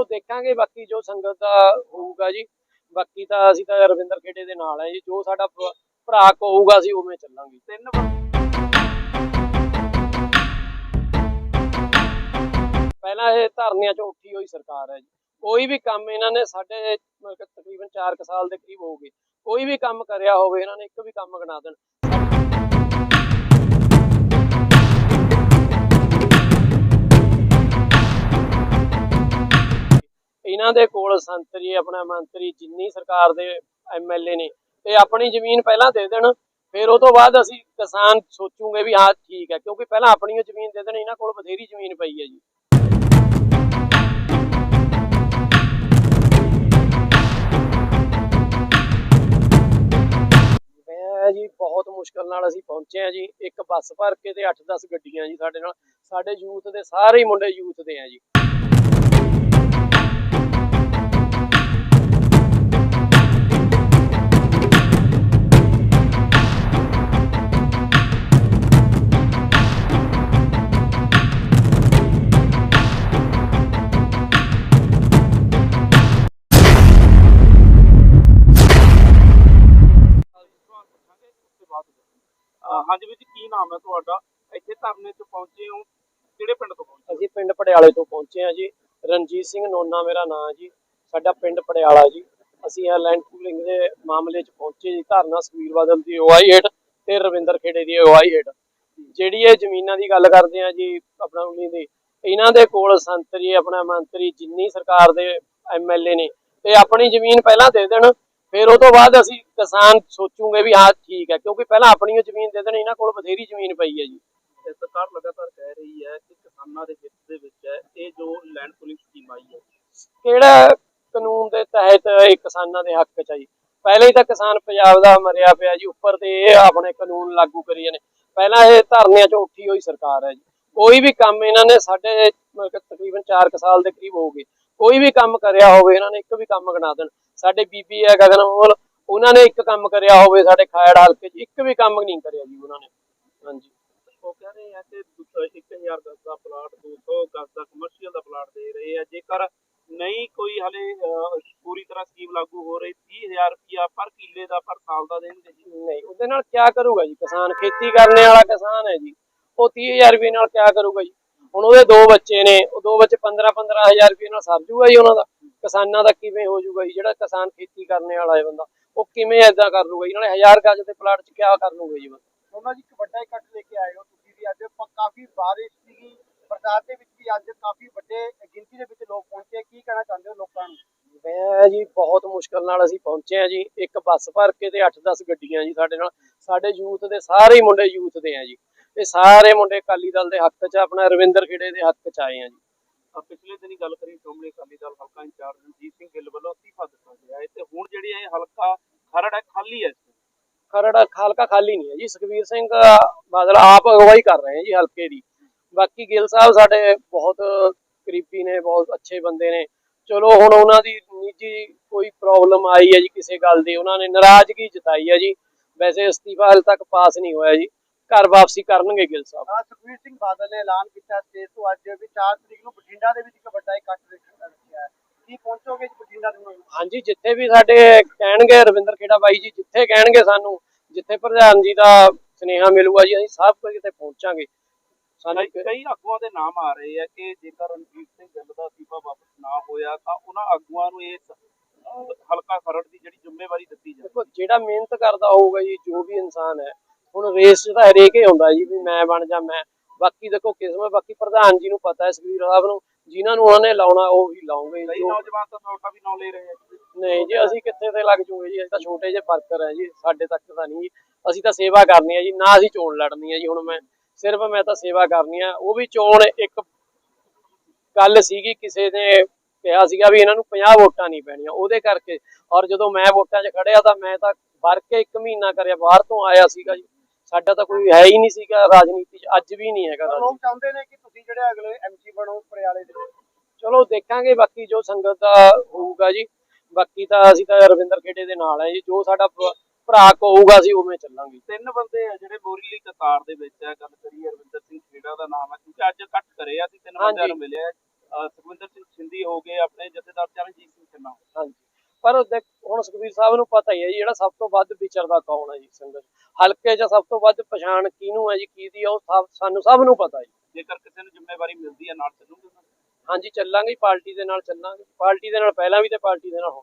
ਚਲੋ ਦੇਖਾਂਗੇ ਬਾਕੀ ਜੋ ਸੰਗਤ ਦਾ ਹੋਊਗਾ ਜੀ। ਬਾਕੀ ਤਾਂ ਅਸੀਂ ਤਾਂ ਰਵਿੰਦਰ ਖੇੜੇ ਦੇ ਨਾਲ ਹੈ ਜੀ। ਜੋ ਸਾਡਾ ਭਰਾ ਕਹੂਗਾ ਅਸੀਂ ਉਵੇਂ ਚੱਲਾਂਗੇ। ਤਿੰਨ ਪਹਿਲਾਂ ਇਹ ਧਰਨਿਆਂ 'ਚ ਉੱਠੀ ਹੋਈ ਸਰਕਾਰ ਹੈ ਜੀ। ਕੋਈ ਵੀ ਕੰਮ ਇਹਨਾਂ ਨੇ ਸਾਡੇ ਮਤਲਬ ਕਿ ਤਕਰੀਬਨ 4 ਸਾਲ ਦੇ ਕਰੀਬ ਹੋ ਗਏ। ਕੋਈ ਵੀ ਕੰਮ ਕਰਿਆ ਹੋਵੇ, ਇਹਨਾਂ ਨੇ ਇੱਕ ਵੀ ਕੰਮ ਗਣਾ ਦੇਣ। ਇਹਨਾਂ ਦੇ ਕੋਲ ਸੰਤਰੀ ਆਪਣਾ ਮੰਤਰੀ ਜਿੰਨੀ ਸਰਕਾਰ ਦੇ ਐਮਐਲਏ ਨੇ ਤੇ ਆਪਣੀ ਜ਼ਮੀਨ ਪਹਿਲਾਂ ਦੇ ਦੇਣ, ਫਿਰ ਉਹ ਤੋਂ ਬਾਅਦ ਅਸੀਂ ਕਿਸਾਨ ਸੋਚੂਗੇ ਵੀ ਹਾਂ, ਠੀਕ ਹੈ, ਕਿਉਂਕਿ ਪਹਿਲਾਂ ਆਪਣੀ ਓ ਜ਼ਮੀਨ ਦੇ ਦੇਣ, ਇਹਨਾਂ ਕੋਲ ਬਥੇਰੀ ਜ਼ਮੀਨ ਪਈ ਹੈ ਜੀ। ਮੈਂ ਜੀ ਬਹੁਤ ਮੁਸ਼ਕਲ ਨਾਲ ਅਸੀਂ ਪਹੁੰਚੇ ਆ ਜੀ, ਇੱਕ ਬੱਸ ਭਰ ਕੇ ਤੇ 8-10 ਗੱਡੀਆਂ ਜੀ ਸਾਡੇ ਨਾਲ, ਸਾਡੇ ਯੂਥ ਦੇ ਸਾਰੇ ਹੀ ਮੁੰਡੇ ਯੂਥ ਦੇ ਆ ਜੀ। ਹਾਂਜੀ ਵੀਰ ਜੀ, ਕੀ ਨਾਮ ਹੈ ਤੁਹਾਡਾ? ਇੱਥੇ ਧਰਨੇ 'ਚ ਪਹੁੰਚੇ ਹੋ। ਕਿਹੜੇ ਪਿੰਡ ਤੋਂ ਪਹੁੰਚੇ ਅਸੀਂ ਪਿੰਡ ਪੜਿਆਲੇ ਤੋਂ ਪਹੁੰਚੇ ਆ ਜੀ। ਰਣਜੀਤ ਸਿੰਘ ਨੋਨਾ ਮੇਰਾ ਨਾਮ ਜੀ। ਸਾਡਾ ਪਿੰਡ ਪੜਿਆਲਾ ਜੀ। ਅਸੀਂ ਇਹ ਲੈਂਡ ਪੂਲਿੰਗ ਦੇ ਮਾਮਲੇ 'ਚ ਪਹੁੰਚੇ ਜੀ। ਧਰਨਾ ਸੁਖਬੀਰ ਬਾਦਲ ਦੀ ਅਗਵਾਈ ਹੇਠ ਤੇ ਰਵਿੰਦਰ ਖੇੜੇ ਦੀ ਅਗਵਾਈ ਹੇਠ। ਜਿਹੜੀ ਇਹ ਜ਼ਮੀਨਾਂ ਦੀ ਗੱਲ ਕਰਦੇ ਆ ਜੀ, ਆਪਣਾ ਉਨੀ ਦੀ, ਇਹਨਾਂ ਦੇ ਕੋਲ ਸੰਤਰੀ, ਆਪਣਾ ਮੰਤਰੀ ਜਿੰਨੀ ਸਰਕਾਰ ਦੇ ਐਮਐਲਏ ਨੇ, ਤੇ ਆਪਣੀ ਜ਼ਮੀਨ ਪਹਿਲਾਂ ਦੇ ਦੇਣ। ਫਿਰ ਉਹ ਤੋਂ ਬਾਅਦ ਅਸੀਂ ਕਿਸਾਨ ਸੋਚੂਗੇ ਵੀ ਹਾਂ ਠੀਕ ਹੈ ਕਿਉਂਕਿ ਪਹਿਲਾਂ ਆਪਣੀ ਜ਼ਮੀਨ ਦੇ ਦੇਣ ਇਹਨਾਂ ਕੋਲ ਬਥੇਰੀ ਜ਼ਮੀਨ ਪਈ ਹੈ ਜੀ। ਸਰਕਾਰ ਲਗਾਤਾਰ ਕਹਿ ਰਹੀ ਹੈ ਕਿ ਕਿਸਾਨਾਂ ਦੇ ਹਿੱਤ ਦੇ ਵਿੱਚ ਹੈ ਇਹ ਜੋ ਲੈਂਡ ਪੂਲਿੰਗ ਸਕੀਮ ਆਈ ਹੈ। ਕਿਹੜਾ ਕਾਨੂੰਨ ਦੇ ਤਹਿਤ ਇਹ ਕਿਸਾਨਾਂ ਦੇ ਹੱਕ ਚ ਆ ਜੀ? ਪਹਿਲੇ ਹੀ ਤਾਂ ਕਿਸਾਨ ਪੰਜਾਬ ਦਾ ਮਰਿਆ ਪਿਆ ਜੀ ਉੱਪਰ ਤੇ ਇਹ ਆਪਣੇ ਕਾਨੂੰਨ ਲਾਗੂ ਕਰੀ ਜਾਂਦੇ। ਪਹਿਲਾਂ ਇਹ ਧਰਨਿਆਂ 'ਚ ਉੱਠੀ ਹੋਈ ਸਰਕਾਰ ਹੈ ਜੀ। ਕੋਈ ਵੀ ਕੰਮ ਇਹਨਾਂ ਨੇ ਸਾਡੇ ਤਕਰੀਬਨ 4 ਸਾਲ ਦੇ ਕਰੀਬ ਹੋ ਗਏ। ਕੋਈ ਵੀ ਕੰਮ ਕਰਿਆ ਹੋਵੇ ਇਹਨਾਂ ਨੇ ਇੱਕ ਵੀ ਕੰਮ ਗਣਾ ਦੇਣ। ਸਾਡੇ ਬੀਬੀ ਹੈ ਗਗਨਮੋਲ ਉਹਨਾਂ ਨੇ ਇੱਕ ਕੰਮ ਕਰਿਆ ਹੋਵੇ ਸਾਡੇ ਖਾਇੜ ਹਲਕੇ 'ਚ ਇੱਕ ਵੀ ਕੰਮ ਨਹੀਂ ਕਰਿਆ ਜੀ ਉਹਨਾਂ ਨੇ। ਹਾਂਜੀ। ਉਹ ਕਹਿ ਰਹੇ ਆ ਕਿ 1000 ਗਜ਼ ਦਾ ਪਲਾਟ 200 ਗਜ਼ ਦਾ ਕਮਰਸ਼ੀਅਲ ਦਾ ਪਲਾਟ ਦੇ ਰਹੇ ਆ। ਜੇਕਰ ਨਹੀਂ ਕੋਈ ਹਲੇ ਪੂਰੀ ਤਰ੍ਹਾਂ ਸਕੀਮ ਲਾਗੂ ਹੋ ਰਹੀ 30000 ਰੁਪਇਆ ਪਰ ਕਿੱਲੇ ਦਾ ਪਰ ਸਾਲ ਦਾ ਦੇਣਗੇ ਜੀ। ਨਹੀਂ ਉਹਦੇ ਨਾਲ ਕੀ ਕਰੂਗਾ ਜੀ? ਕਿਸਾਨ ਖੇਤੀ ਕਰਨੇ ਵਾਲਾ ਕਿਸਾਨ ਹੈ ਜੀ। ਉਹ 30000 ਰੁਪਏ ਨਾਲ ਕੀ ਕਰੂਗਾ ਜੀ? ਹੁਣ ਉਹਦੇ ਦੋ ਬੱਚੇ ਨੇ ਉਹ ਦੋ ਬੱਚੇ 15 15000 ਰੁਪਏ ਨਾਲ ਸਰ ਜੂਗਾ ਜੀ ਉਹਨਾਂ ਦਾ। ਕਿਸਾਨਾਂ ਦਾ ਕਿਵੇਂ ਹੋ ਜੂਗਾ ਜੀ? ਜਿਹੜਾ ਕਿਸਾਨ ਖੇਤੀ ਕਰਨੇ ਵਾਲਾ ਹੈ ਬੰਦਾ ਉਹ ਕਿਵੇਂ ਐਦਾਂ ਕਰ ਲੂਗਾ ਜੀ? ਨਾਲੇ 1000 ਗਜ ਦੇ ਪਲਾਟ 'ਚ ਕੀ ਕਰ ਲੂਗਾ ਜੀ ਬੰਦਾ? ਉਹਨਾਂ ਜੀ ਇੱਕ ਵੱਡਾ ਇਕੱਠ ਲੈ ਕੇ ਆਏ ਹੋ ਤੁਸੀਂ ਵੀ ਅੱਜ। ਕਾਫੀ ਬਾਰਿਸ਼ ਸੀਗੀ ਬਰਸਾਤ ਦੇ ਵਿੱਚ ਵੀ ਅੱਜ ਕਾਫੀ ਵੱਡੇ ਗਿਣਤੀ ਦੇ ਵਿੱਚ ਲੋਕ ਪਹੁੰਚੇ। ਕੀ ਕਹਿਣਾ ਚਾਹੁੰਦੇ ਹੋ ਲੋਕਾਂ ਨੂੰ? ਮੈਂ ਜੀ ਬਹੁਤ ਮੁਸ਼ਕਲ ਨਾਲ ਅਸੀਂ ਪਹੁੰਚੇ ਆ ਜੀ। ਇੱਕ ਬੱਸ ਭਰ ਕੇ ਤੇ 8-10 ਗੱਡੀਆਂ ਜੀ ਸਾਡੇ ਨਾਲ। ਸਾਡੇ ਯੂਥ ਦੇ ਸਾਰੇ ਮੁੰਡੇ ਯੂਥ ਦੇ ਆ ਜੀ। ਇਹ ਸਾਰੇ ਮੁੰਡੇ ਅਕਾਲੀ ਦਲ ਦੇ ਹੱਕ 'ਚ ਆਪਣਾ ਰਵਿੰਦਰ ਖੇੜੇ ਦੇ ਹੱਕ 'ਚ ਆਏ ਆ ਜੀ। ਪਿਛਲੇ ਦਿਨੀ ਗੱਲ ਕਰੀ ਸ਼੍ਰੋਮਣੀ ਅਕਾਲੀ ਦਲ ਹਲਕਾ ਇੰਚਾਰਜ ਰਣਜੀਤ ਸਿੰਘ ਗਿੱਲ ਵੱਲੋਂ ਅਸਤੀਫਾ ਦਿੱਤਾ ਗਿਆ ਹੈ। ਤੇ ਹੁਣ ਜਿਹੜੀ ਇਹ ਹਲਕਾ ਖਰੜ ਹੈ ਖਾਲੀ ਹੈ। ਖਰੜ ਖਾਲਕਾ ਖਾਲੀ ਨਹੀਂ ਹੈ ਜੀ। ਸੁਖਬੀਰ ਸਿੰਘ ਬਾਦਲ ਆਪ ਅਗਵਾਈ ਕਰ ਰਹੇ ਹੈ ਜੀ ਹਲਕੇ ਦੀ। ਬਾਕੀ ਗਿੱਲ ਸਾਹਿਬ ਸਾਡੇ ਬਹੁਤ ਕਰੀਬੀ ਨੇ ਬਹੁਤ ਅੱਛੇ ਬੰਦੇ ਨੇ। ਚਲੋ ਹੁਣ ਉਹਨਾਂ ਦੀ ਨਿੱਜੀ ਕੋਈ ਪ੍ਰੋਬਲਮ ਆਈ ਹੈ ਜੀ ਕਿਸੇ ਗੱਲ ਦੀ ਉਹਨਾਂ ਨੇ ਨਾਰਾਜ਼ਗੀ ਜਤਾਈ ਹੈ ਜੀ। ਵੈਸੇ ਅਸਤੀਫਾ ਹਾਲੇ ਤੱਕ ਪਾਸ ਨਹੀਂ ਹੋਇਆ ਜੀ। ਘਰ ਵਾਪਸੀ ਕਰਨਗੇ ਗਿੱਲ ਸਾਹਿਬ। ਆ ਸੁਖਵੀਰ ਸਿੰਘ ਬਾਦਲ ਨੇ ਐਲਾਨ ਕੀਤਾ ਸਟੇਜ ਤੋਂ ਅੱਜ ਵੀ 4 ਤਰੀਕ ਨੂੰ ਬਠਿੰਡਾ ਦੇ ਵਿੱਚ ਇੱਕ ਵੱਡਾ ਇਕੱਠ ਰੱਖ- ਰੱਖਿਆ ਹੈ। ਕੀ ਪਹੁੰਚੋਗੇ ਬਠਿੰਡਾ ਦੇ ਨੂੰ ਹਾਂਜੀ ਜਿੱਥੇ ਵੀ ਸਾਡੇ ਕਹਿਣਗੇ ਰਵਿੰਦਰ ਖੇੜਾ ਬਾਈ ਜੀ ਜਿੱਥੇ ਕਹਿਣਗੇ ਸਾਨੂੰ ਜਿੱਥੇ ਪ੍ਰਧਾਨ ਜੀ ਦਾ ਸੁਨੇਹਾ ਮਿਲੂਗਾ ਜੀ ਅਸੀਂ ਸਭ ਕੁਝ ਕਿਤੇ ਪਹੁੰਚਾਂਗੇ। ਸਾਨੂੰ ਕਈ ਆਗੂਆਂ ਦੇ ਨਾਮ ਆ ਰਹੇ ਆ ਕਿ ਜੇਕਰ ਰਣਜੀਤ ਸਿੰਘ ਗਿੱਲ ਦਾ ਅਸਤੀਫਾ ਵਾਪਸ ਨਾ ਹੋਇਆ ਤਾਂ ਉਹਨਾਂ ਆਗੂਆਂ ਨੂੰ ਇਸ ਅਹ, ਹਲਕਾ ਖਰੜ ਦੀ ਜਿਹੜੀ ਜ਼ਿੰਮੇਵਾਰੀ ਦਿੱਤੀ ਜਾਵੇ। ਦੇਖੋ ਜਿਹੜਾ ਮਿਹਨਤ ਕਰਦਾ ਹੋਊਗਾ ਜੀ ਜੋ ਵੀ ਇਨਸਾਨ ਹੈ ਹੁਣ ਰੇਸ 'ਚ ਤਾਂ ਹਰੇਕ ਹੀ ਹੁੰਦਾ ਜੀ ਵੀ ਮੈਂ ਬਣ ਜਾ ਮੈਂ। ਬਾਕੀ ਦੇਖੋ ਕਿਸਮਤ ਬਾਕੀ ਪ੍ਰਧਾਨ ਜੀ ਨੂੰ ਪਤਾ ਹੈ ਸੁਖਬੀਰ ਸਾਹਿਬ ਨੂੰ। ਜਿਨ੍ਹਾਂ ਨੂੰ ਉਹਨਾਂ ਲਾਉਣਾ ਉਹ ਹੀ ਲਾਉਂਗੇ ਜੋ। ਨੌਜਵਾਨ ਤਾਂ ਤੁਹਾਡਾ ਵੀ ਨਾਂ ਲੈ ਰਹੇ ਆ ਜੀ। ਨਹੀਂ ਜੀ ਅਸੀਂ ਕਿੱਥੇ ਤੇ ਲੱਗ ਜੂਗੇ ਜੀ? ਅਸੀਂ ਤਾਂ ਛੋਟੇ ਜਿਹੇ ਵਰਕਰ ਹੈ ਜੀ ਸਾਡੇ ਤੱਕ ਤਾਂ ਨਹੀਂ। ਅਸੀਂ ਤਾਂ ਸੇਵਾ ਕਰਨੀ ਹੈ ਜੀ ਨਾ ਅਸੀਂ ਚੋਣ ਲੜਨੀ ਹੈ ਜੀ। ਹੁਣ ਮੈਂ ਸਿਰਫ ਮੈਂ ਤਾਂ ਸੇਵਾ ਕਰਨੀ ਆ। ਉਹ ਵੀ ਚੋਣ ਇੱਕ ਗੱਲ ਸੀਗੀ ਕਿਸੇ ਨੇ ਕਿਹਾ ਸੀਗਾ ਵੀ ਇਹਨਾਂ ਨੂੰ 50 ਵੋਟਾਂ ਨਹੀਂ ਪੈਣੀਆਂ। ਉਹਦੇ ਕਰਕੇ। ਔਰ ਜਦੋਂ ਮੈਂ ਵੋਟਾਂ 'ਚ ਖੜਿਆ ਤਾਂ ਮੈਂ ਤਾਂ ਵਰ ਕੇ ਇੱਕ ਮਹੀਨਾ ਕਰਿਆ ਬਾਹਰ ਤੋਂ ਆਇਆ ਸੀਗਾ ਜੀ। ਸਾਡਾ ਤਾਂ ਕੋਈ ਹੈ ਹੀ ਨਹੀਂ ਸੀਗਾ ਰਾਜਨੀਤੀ 'ਚ ਅੱਜ ਵੀ ਨਹੀਂ ਹੈਗਾ ਰਾਜਨੀਤੀ ਲੋਕ ਚਾਹੁੰਦੇ ਨੇ ਕਿ ਤੁਸੀਂ ਜਿਹੜੇ ਅਗਲੇ ਐਮਸੀ ਬਣੋ ਪਰਿਆਲੇ ਦੇ। ਚਲੋ ਦੇਖਾਂਗੇ ਬਾਕੀ ਜੋ ਸੰਗਤ ਦਾ ਹੋਊਗਾ ਜੀ ਬਾਕੀ ਤਾਂ ਅਸੀਂ ਤਾਂ ਰਵਿੰਦਰ ਖੇੜੇ ਦੇ ਨਾਲ ਹੈ ਜੀ ਜੋ ਸਾਡਾ ਭ- ਭਰਾ ਕਹੂਗਾ ਅਸੀਂ ਉਵੇਂ ਚੱਲਾਂਗੇ। ਤਿੰਨ ਬੰਦੇ ਆ ਜਿਹੜੇ ਮੋਰੀਲੀ ਕਤਾਰ ਦੇ ਵਿੱਚ ਆ ਗੱਲ ਕਰੀਏ ਰਵਿੰਦਰ ਸਿੰਘ ਖੇੜਾ ਦਾ ਨਾਮ ਹੈ ਕਿਉਂਕਿ ਅੱਜ ਇਕੱਠ ਕਰਿਆ ਸੀ ਤਿੰਨ ਬੰਦਿਆਂ ਨੂੰ ਮਿਲਿਆ। ਸੁਖਵਿੰਦਰ ਸਿੰਘ ਸਿੰਧੀ ਹੋ ਗਏ ਆਪਣੇ ਜਥੇਦਾਰ ਚਰਨਜੀਤ ਸਿੰਘ ਚੰਨਾ ਹਾਂਜੀ। ਪਰ ਦੇਖ ਹੁਣ ਸੁਖਬੀਰ ਸਾਹਿਬ ਨੂੰ ਪਤਾ ਹੀ ਹੈ ਜੀ ਜਿਹੜਾ ਸਭ ਤੋਂ ਵੱਧ ਵਿਚਰਦਾ ਕੌਣ ਹੈ ਜੀ ਸੰਗਤ? 'ਚ। ਹਲਕੇ 'ਚ ਸਭ ਤੋਂ ਵੱਧ ਪਛਾਣ ਕਿਹਨੂੰ ਹੈ ਜੀ ਕਿਹਦੀ ਆ ਉਹ ਸਭ- ਸਾਨੂੰ ਸਭ ਨੂੰ ਪਤਾ ਜੀ। ਜੇਕਰ ਕਿਸੇ ਨੂੰ ਜ਼ਿੰਮੇਵਾਰੀ ਮਿਲਦੀ ਹੈ ਨਾਲ ਚੱਲੂਗੇ ਹਾਂਜੀ ਚੱਲਾਂਗੇ ਜੀ, ਪਾਰਟੀ ਦੇ ਨਾਲ ਚੱਲਾਂਗੇ। ਪਾਰਟੀ ਦੇ ਨਾਲ ਪਹਿਲਾਂ ਵੀ ਤੇ ਪਾਰਟੀ ਦੇ ਨਾਲ ਹੁਣ